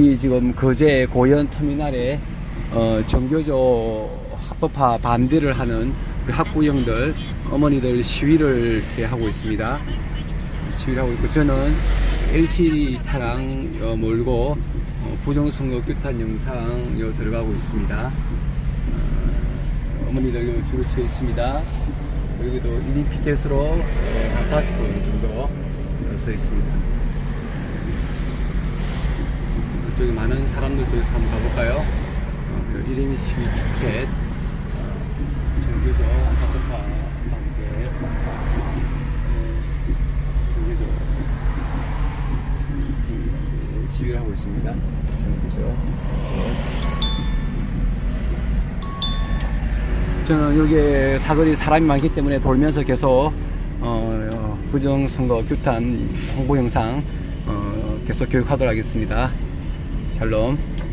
이 지금 거제 고현 터미널에 어, 정교조 합법화 반대를 하는 우리 학부형들 어머니들 시위를 하고 있습니다. 시위를 하고 있고 저는 LCD 차량 어, 몰고 어, 부정선거 규탄 영상 요 들어가고 있습니다. 어, 어머니들 요 줄을 서 있습니다. 여기도 1인 피켓으로 어, 한 다섯 분 정도 어, 서 있습니다. 이쪽에 많은 사람들 쪽에서 한번 가볼까요? 어, 그 이름이 시위 피켓. 어, 정규조 반대 네, 정규조 네, 시위를 하고 있습니다. 정규조 저는 여기 사거리 사람이 많기 때문에 돌면서 계속 어, 어, 부정선거 규탄 홍보 영상 어, 계속 교육하도록 하겠습니다. Shalom.